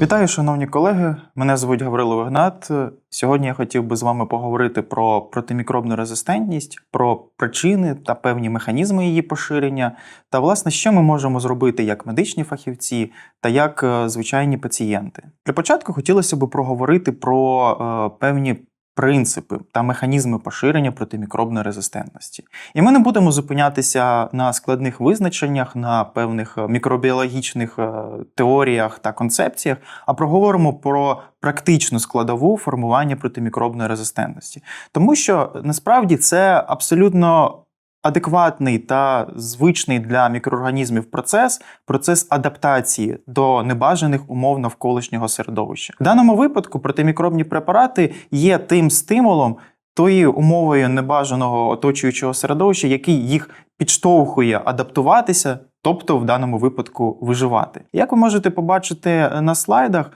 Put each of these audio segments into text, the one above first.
Вітаю, шановні колеги. Мене звуть Гаврило Вигнат. Сьогодні я хотів би з вами поговорити про протимікробну резистентність, про причини та певні механізми її поширення, та власне, що ми можемо зробити як медичні фахівці та як е, звичайні пацієнти. Для початку хотілося б проговорити про е, певні. Принципи та механізми поширення протимікробної резистентності. І ми не будемо зупинятися на складних визначеннях, на певних е, мікробіологічних е, теоріях та концепціях, а проговоримо про практичну складову формування протимікробної резистентності. Тому що насправді це абсолютно адекватний та звичний для мікроорганізмів процес, процес адаптації до небажаних умов навколишнього середовища. В даному випадку протимікробні препарати є тим стимулом, тою умовою небажаного оточуючого середовища, який їх підштовхує адаптуватися, тобто в даному випадку виживати. Як ви можете побачити на слайдах,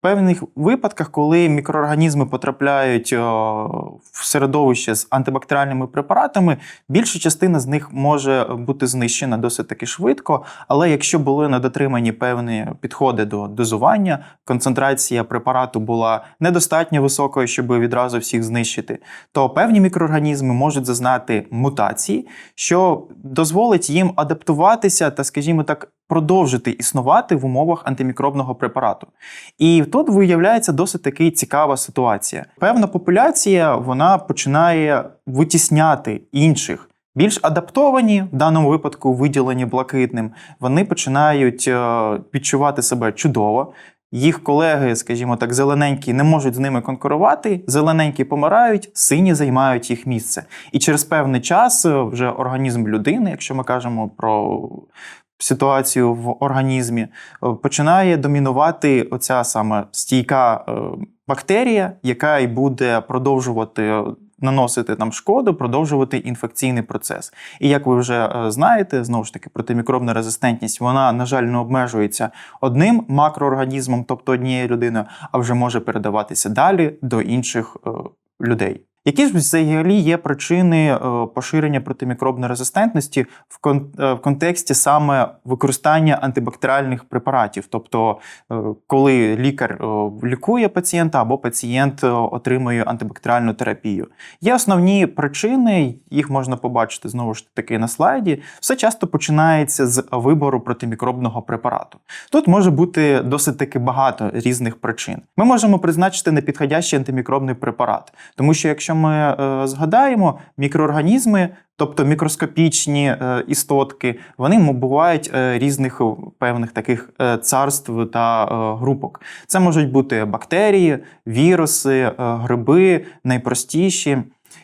певних випадках, коли мікроорганізми потрапляють в середовище з антибактеріальними препаратами, більша частина з них може бути знищена досить таки швидко. Але якщо були недотримані певні підходи до дозування, концентрація препарату була недостатньо високою, щоб відразу всіх знищити, то певні мікроорганізми можуть зазнати мутації, що дозволить їм адаптуватися та, скажімо так, продовжити існувати в умовах антимікробного препарату. І тут виявляється досить таки цікава ситуація. Певна популяція вона починає витісняти інших. Більш адаптовані, в даному випадку виділені блакитним, вони починають е, відчувати себе чудово. Їх колеги, скажімо так, зелененькі не можуть з ними конкурувати, зелененькі помирають, сині займають їх місце. І через певний час е, вже організм людини, якщо ми кажемо про ситуацію в організмі, е, починає домінувати оця саме стійка е, бактерія, яка й буде продовжувати. е, Наносити там шкоду, продовжувати інфекційний процес. І як ви вже знаєте, знову ж таки, протимікробна резистентність вона, на жаль, не обмежується одним макроорганізмом, тобто однією людиною, а вже може передаватися далі до інших людей. Які ж взагалі є причини е, поширення протимікробної резистентності в е, в контексті саме використання антибактеріальних препаратів? Тобто, е, коли лікар лікує пацієнта або пацієнт отримує антибактеріальну терапію? Є основні причини, їх можна побачити знову ж таки на слайді. Все часто починається з вибору протимікробного препарату. Тут може бути досить таки багато різних причин. Ми можемо призначити непідходящий антимікробний препарат, тому що якщо ми е, згадаємо, мікроорганізми, тобто мікроскопічні е, істотки, вони бувають е, різних певних таких царств та групок. Це можуть бути бактерії, віруси, гриби, найпростіші.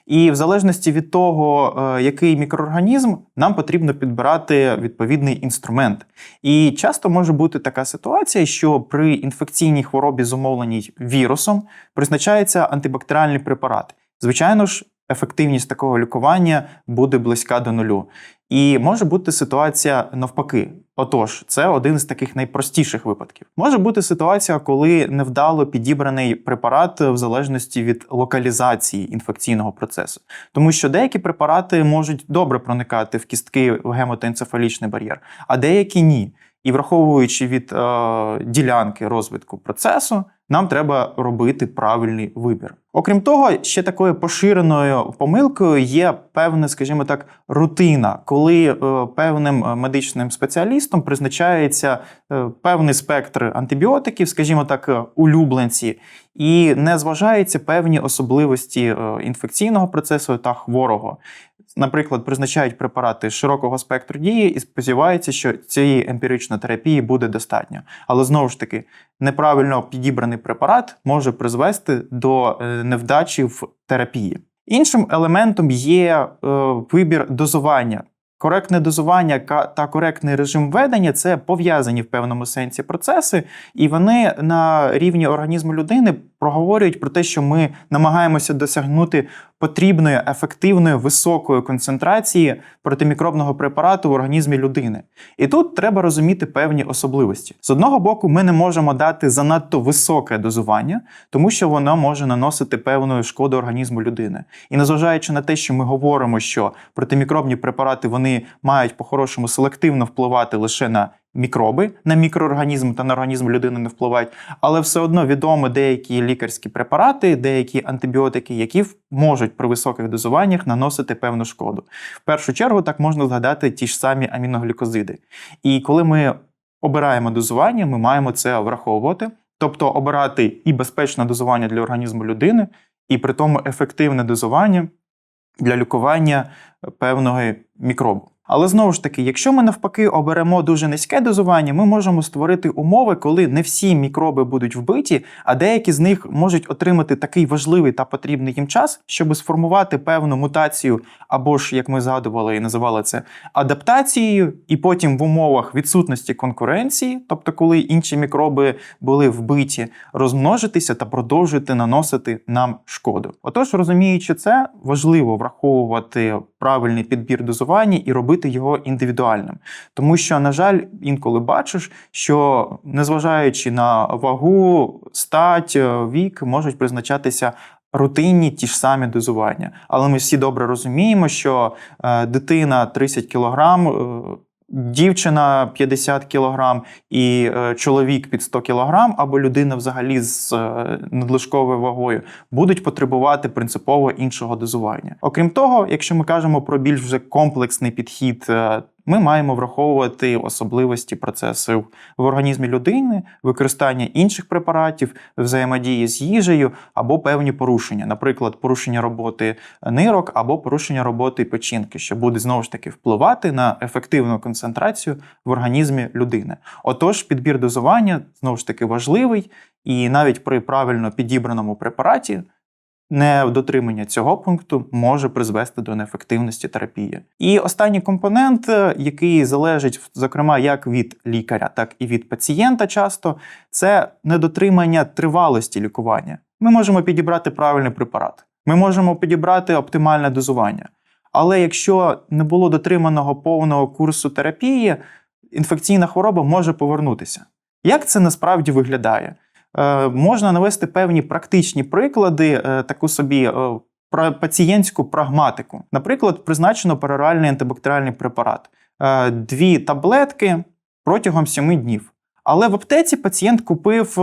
І в залежності від того, який мікроорганізм, нам потрібно підбирати відповідний інструмент. І часто може бути така ситуація, що при інфекційній хворобі, зумовленій вірусом, призначається антибактеріальний препарат. Звичайно ж, ефективність такого лікування буде близька до нулю. І може бути ситуація навпаки. Отож, це один з таких найпростіших випадків. Може бути ситуація, коли невдало підібраний препарат в залежності від локалізації інфекційного процесу, тому що деякі препарати можуть добре проникати в кістки в гемотоенцефалічний бар'єр, а деякі ні. І враховуючи від е, ділянки розвитку процесу, нам треба робити правильний вибір. Окрім того, ще такою поширеною помилкою є певна, скажімо так, рутина, коли е, певним е, медичним спеціалістом призначається е, певний спектр антибіотиків, скажімо так, улюбленці, і не зважаються певні особливості інфекційного процесу та хворого. Наприклад, призначають препарати широкого спектру дії і сподіваються, що цієї емпіричної терапії буде достатньо. Але знову ж таки, неправильно підібраний препарат може призвести до е, невдачі в терапії. Іншим елементом є е, вибір дозування. Коректне дозування та коректний режим ведення це пов'язані в певному сенсі процеси, і вони на рівні організму людини проговорюють про те, що ми намагаємося досягнути потрібної, ефективної, високої концентрації протимікробного препарату в організмі людини. І тут треба розуміти певні особливості. З одного боку, ми не можемо дати занадто високе дозування, тому що воно може наносити певну шкоду організму людини. І незважаючи на те, що ми говоримо, що протимікробні препарати вони мають по-хорошому селективно впливати лише на мікроби на мікроорганізм та на організм людини не впливають, але все одно відомо деякі лікарські препарати, деякі антибіотики, які можуть при високих дозуваннях наносити певну шкоду. В першу чергу так можна згадати ті ж самі аміноглюкозиди. І коли ми обираємо дозування, ми маємо це враховувати, тобто обирати і безпечне дозування для організму людини, і при тому ефективне дозування для лікування певного мікробу. Але знову ж таки, якщо ми навпаки оберемо дуже низьке дозування, ми можемо створити умови, коли не всі мікроби будуть вбиті, а деякі з них можуть отримати такий важливий та потрібний їм час, щоб сформувати певну мутацію, або ж, як ми згадували і називали це, адаптацією, і потім в умовах відсутності конкуренції, тобто коли інші мікроби були вбиті, розмножитися та продовжити наносити нам шкоду. Отож, розуміючи це, важливо враховувати правильний підбір дозування і робити його індивідуальним. Тому що, на жаль, інколи бачиш, що незважаючи на вагу, стать, е, вік, можуть призначатися. Рутинні ті ж самі дозування. Але ми всі добре розуміємо, що е, дитина 30 кілограм, е, дівчина 50 кілограм і е, чоловік під 100 кілограм, або людина взагалі з е, надлишковою вагою будуть потребувати принципово іншого дозування. Окрім того, якщо ми кажемо про більш вже комплексний підхід. Ми маємо враховувати особливості процесів в організмі людини, використання інших препаратів, взаємодії з їжею або певні порушення, наприклад, порушення роботи нирок або порушення роботи печінки, що буде знову ж таки впливати на ефективну концентрацію в організмі людини. Отож, підбір дозування знову ж таки важливий, і навіть при правильно підібраному препараті. Недотримання цього пункту може призвести до неефективності терапії. І останній компонент, е, який залежить зокрема як від лікаря, так і від пацієнта, часто це недотримання тривалості лікування. Ми можемо підібрати правильний препарат, ми можемо підібрати оптимальне дозування. Але якщо не було дотриманого повного курсу терапії, інфекційна хвороба може повернутися. Як це насправді виглядає? Е, можна навести певні практичні приклади, е, таку собі е, пацієнтську прагматику. Наприклад, призначено пероральний антибактеріальний препарат. Дві таблетки протягом 7 днів. Але в аптеці пацієнт купив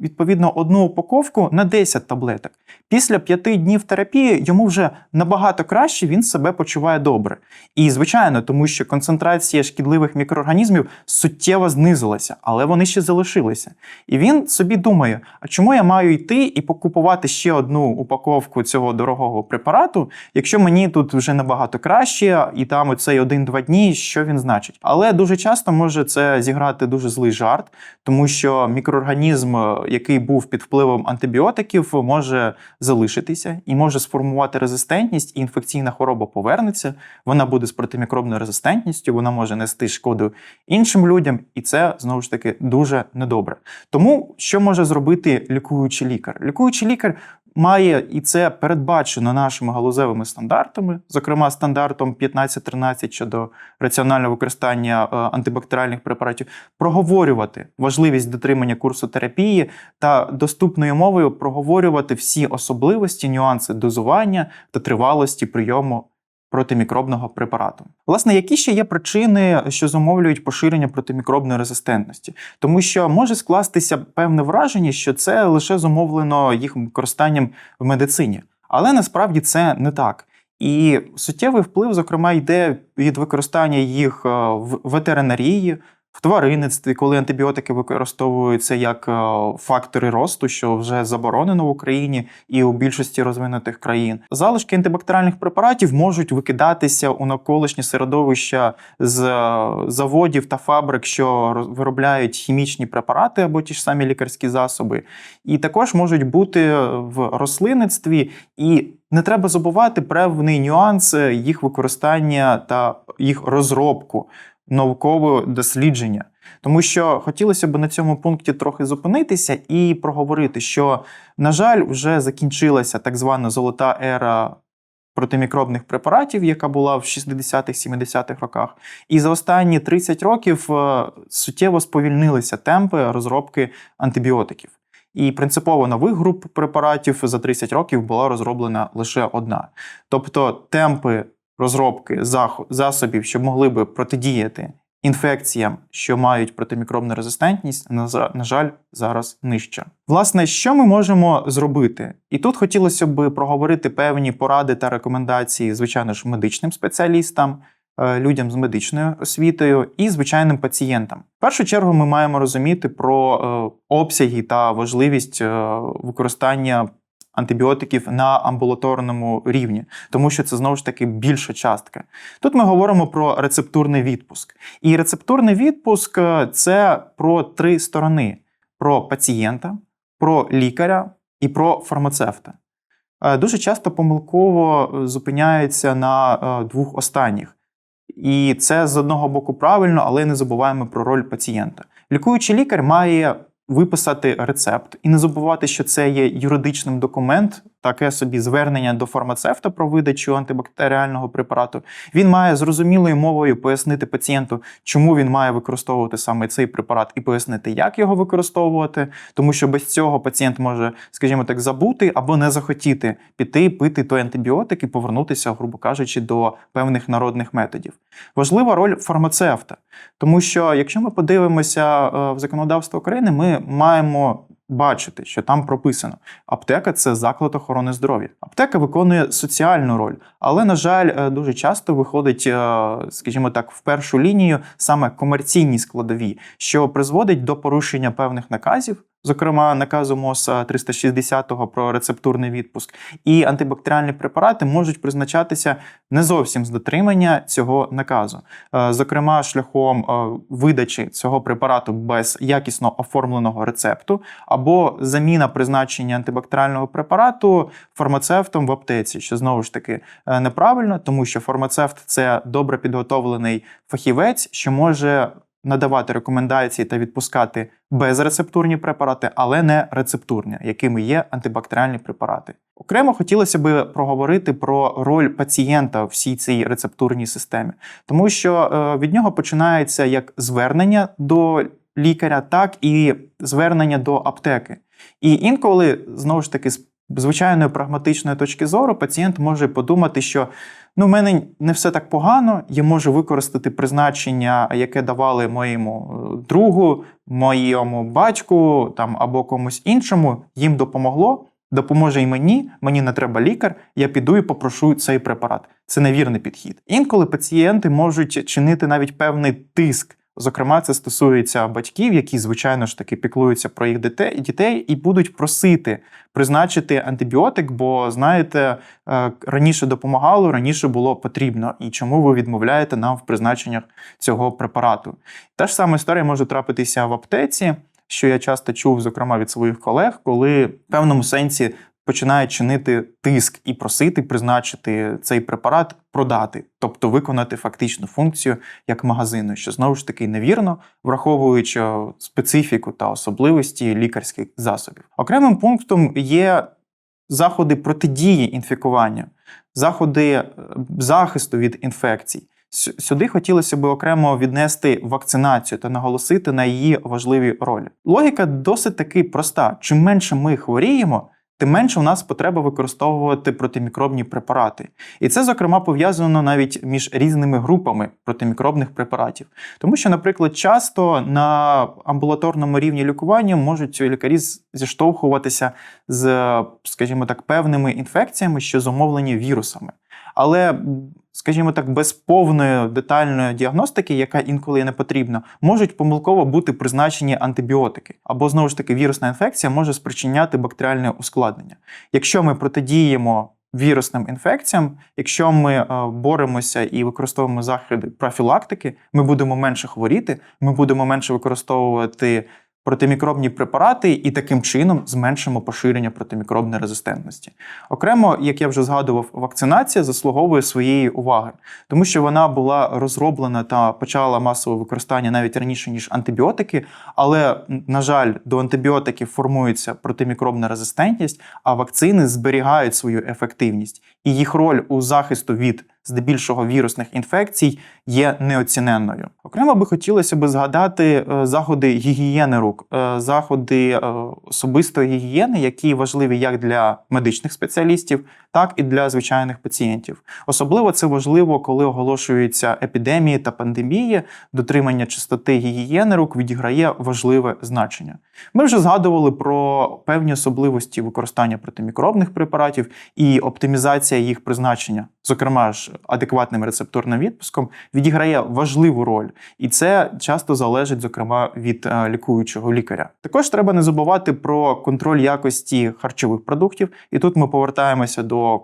відповідно одну упаковку на 10 таблеток. Після 5 днів терапії йому вже набагато краще він себе почуває добре. І звичайно, тому що концентрація шкідливих мікроорганізмів суттєво знизилася, але вони ще залишилися. І він собі думає: а чому я маю йти і покупувати ще одну упаковку цього дорогого препарату, якщо мені тут вже набагато краще, і там оцей один-два дні, що він значить? Але дуже часто може це зіграти дуже злий жарт, тому що мікроорганізм, який був під впливом антибіотиків, може залишитися і може сформувати резистентність, і інфекційна хвороба повернеться. Вона буде з протимікробною резистентністю, вона може нести шкоду іншим людям, і це знову ж таки дуже недобре. Тому що може зробити лікуючий лікар? Лікуючий лікар має і це передбачено нашими галузевими стандартами, зокрема стандартом 1513 щодо раціонального використання е, антибактеріальних препаратів, проговорювати важливість дотримання курсу терапії та доступною мовою проговорювати всі особливості, нюанси дозування та тривалості прийому протимікробного препарату. Власне, які ще є причини, що зумовлюють поширення протимікробної резистентності? Тому що може скластися певне враження, що це лише зумовлено їх використанням в медицині, але насправді це не так. І суттєвий вплив, зокрема, йде від використання їх е, в ветеринарії, в тваринництві, коли антибіотики використовуються як е, фактори росту, що вже заборонено в Україні і у більшості розвинутих країн. Залишки антибактеріальних препаратів можуть викидатися у навколишнє середовище з е, заводів та фабрик, що виробляють хімічні препарати або ті ж самі лікарські засоби, і також можуть бути в рослинництві і. Не треба забувати певний нюанс е, їх використання та їх розробку наукове дослідження. Тому що хотілося б на цьому пункті трохи зупинитися і проговорити, що, на жаль, вже закінчилася так звана золота ера протимікробних препаратів, яка була в 60-х-70-х роках. І за останні 30 років е, суттєво сповільнилися темпи розробки антибіотиків. І принципово нових груп препаратів за 30 років була розроблена лише одна. Тобто темпи розробки засобів, що могли би протидіяти інфекціям, що мають протимікробну резистентність, на жаль, зараз нижча. Власне, що ми можемо зробити? І тут хотілося б проговорити певні поради та рекомендації, звичайно ж, медичним спеціалістам, е, людям з медичною освітою і звичайним пацієнтам. В першу чергу ми маємо розуміти про е, обсяги та важливість е, використання антибіотиків на амбулаторному рівні, тому що це знову ж таки більша частка. Тут ми говоримо про рецептурний відпуск. І рецептурний відпуск е, це про три сторони: про пацієнта, про лікаря і про фармацевта. Е, Дуже часто помилково е, зупиняються на двох останніх. І це з одного боку правильно, але не забуваємо про роль пацієнта. Лікуючий лікар має виписати рецепт і не забувати, що це є юридичним документ, таке собі звернення до фармацевта про видачу антибактеріального препарату. Він має зрозумілою мовою пояснити пацієнту, чому він має використовувати саме цей препарат, і пояснити, як його використовувати, тому що без цього пацієнт може, скажімо так, забути або не захотіти піти пити той антибіотик і повернутися, грубо кажучи, до певних народних методів. Важлива роль фармацевта, тому що якщо ми подивимося е, в законодавство України, ми маємо бачити, що там прописано: аптека це заклад охорони здоров'я. Аптека виконує соціальну роль, але, на жаль, е, дуже часто виходить, е, скажімо так, в першу лінію саме комерційні складові, що призводить до порушення певних наказів. Зокрема, наказу МОЗ 360 про рецептурний відпуск, і антибактеріальні препарати можуть призначатися не зовсім з дотримання цього наказу. Е, Зокрема, шляхом е, видачі цього препарату без якісно оформленого рецепту, або заміна призначення антибактеріального препарату фармацевтом в аптеці, що знову ж таки е, неправильно, тому що фармацевт це добре підготовлений фахівець, що може надавати рекомендації та відпускати безрецептурні препарати, але не рецептурні, якими є антибактеріальні препарати. Окремо хотілося би проговорити про роль пацієнта в всій цій рецептурній системі, тому що е, від нього починається як звернення до лікаря, так і звернення до аптеки. І інколи, знову ж таки, з звичайної прагматичної точки зору, пацієнт може подумати, що ну, в мене не все так погано, я можу використати призначення, яке давали моєму е, другу, моєму батьку там, або комусь іншому, їм допомогло. Допоможе і мені, мені не треба лікар, я піду і попрошу цей препарат. Це невірний підхід. Інколи пацієнти можуть чинити навіть певний тиск. Зокрема, це стосується батьків, які, звичайно ж таки, піклуються про їх дітей, і будуть просити призначити антибіотик, бо знаєте, е, раніше допомагало, раніше було потрібно. І чому ви відмовляєте нам в призначеннях цього препарату? Та ж сама історія може трапитися в аптеці, що я часто чув, зокрема від своїх колег, коли в певному сенсі починають чинити тиск і просити призначити цей препарат продати, тобто виконати фактичну функцію як магазину, що знову ж таки невірно, враховуючи специфіку та особливості лікарських засобів. Окремим пунктом є заходи протидії інфікуванню, заходи е, захисту від інфекцій. Сюди хотілося би окремо віднести вакцинацію та наголосити на її важливій ролі. Логіка досить таки проста: чим менше ми хворіємо, тим менше у нас потреба використовувати протимікробні препарати. І це, зокрема, пов'язано навіть між різними групами протимікробних препаратів. Тому що, наприклад, часто на амбулаторному рівні лікування можуть лікарі зіштовхуватися з, скажімо так, певними інфекціями, що зумовлені вірусами. Але, скажімо так, без повної детальної діагностики, яка інколи не потрібна, можуть помилково бути призначені антибіотики. Або знову ж таки вірусна інфекція може спричиняти бактеріальне ускладнення. Якщо ми протидіємо вірусним інфекціям, якщо ми е, боремося і використовуємо заходи профілактики, ми будемо менше хворіти, ми будемо менше використовувати протимікробні препарати і таким чином зменшимо поширення протимікробної резистентності. Окремо, як я вже згадував, вакцинація заслуговує своєї уваги, тому що вона була розроблена та почала масове використання навіть раніше ніж антибіотики. Але на жаль, до антибіотиків формується протимікробна резистентність, а вакцини зберігають свою ефективність, і їх роль у захисту від здебільшого вірусних інфекцій, є неоціненною. Окремо би хотілося би згадати е, заходи гігієни рук, е, заходи е, особистої гігієни, які важливі як для медичних спеціалістів, так і для звичайних пацієнтів. Особливо це важливо, коли оголошуються епідемії та пандемії. Дотримання чистоти гігієни рук відіграє важливе значення. Ми вже згадували про певні особливості використання протимікробних препаратів і оптимізація їх призначення, зокрема ж адекватним рецепторним відпуском, відіграє важливу роль, і це часто залежить, зокрема, від е, лікуючого лікаря. Також треба не забувати про контроль якості харчових продуктів, і тут ми повертаємося до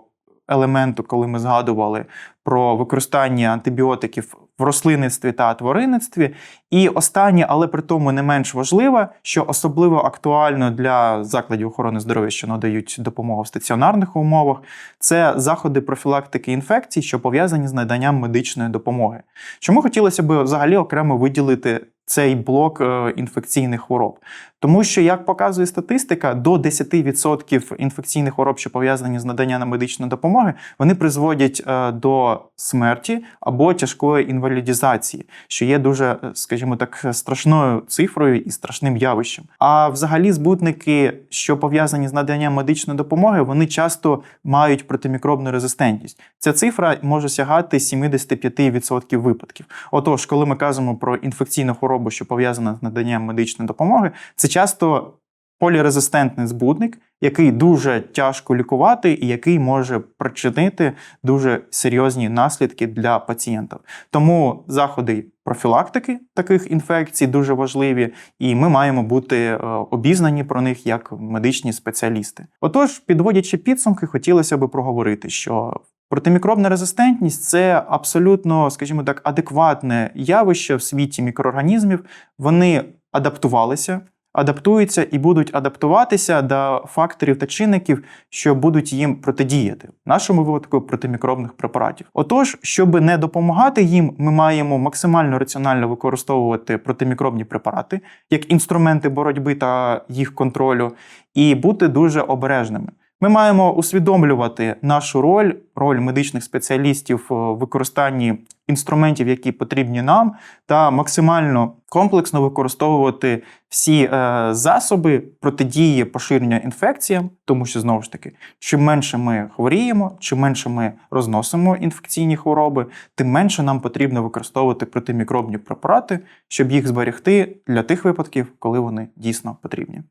елементу, коли ми згадували про використання антибіотиків в рослинництві та тваринництві. І останнє, але при тому не менш важливе, що особливо актуально для закладів охорони здоров'я, що надають допомогу в стаціонарних умовах, це заходи профілактики інфекцій, що пов'язані з наданням медичної допомоги. Чому хотілося б взагалі окремо виділити цей блок е, інфекційних хвороб? Тому що, як показує статистика, до 10% інфекційних хвороб, що пов'язані з наданням медичної допомоги, вони призводять е, до смерті або тяжкої інвалідізації, що є дуже, е, скажімо так, страшною цифрою і страшним явищем. А взагалі, збутники, що пов'язані з наданням медичної допомоги, вони часто мають протимікробну резистентність. Ця цифра може сягати 75% випадків. Отож, коли ми кажемо про інфекційну хворобу, що пов'язана з наданням медичної допомоги, це часто полірезистентний збудник, який дуже тяжко лікувати і який може причинити дуже серйозні наслідки для пацієнтів. Тому заходи профілактики таких інфекцій дуже важливі, і ми маємо бути е, обізнані про них як медичні спеціалісти. Отож, підводячи підсумки, хотілося би проговорити, що Протимікробна резистентність це абсолютно, скажімо так, адекватне явище в світі мікроорганізмів. Вони адаптувалися, адаптуються і будуть адаптуватися до факторів та чинників, що будуть їм протидіяти, в нашому випадку протимікробних препаратів. Отож, щоб не допомагати їм, ми маємо максимально раціонально використовувати протимікробні препарати як інструменти боротьби та їх контролю, і бути дуже обережними. Ми маємо усвідомлювати нашу роль, роль медичних спеціалістів в використанні інструментів, які потрібні нам, та максимально комплексно використовувати всі е, засоби протидії поширення інфекціям, тому що знову ж таки, чим менше ми хворіємо, чим менше ми розносимо інфекційні хвороби, тим менше нам потрібно використовувати протимікробні препарати, щоб їх зберегти для тих випадків, коли вони дійсно потрібні.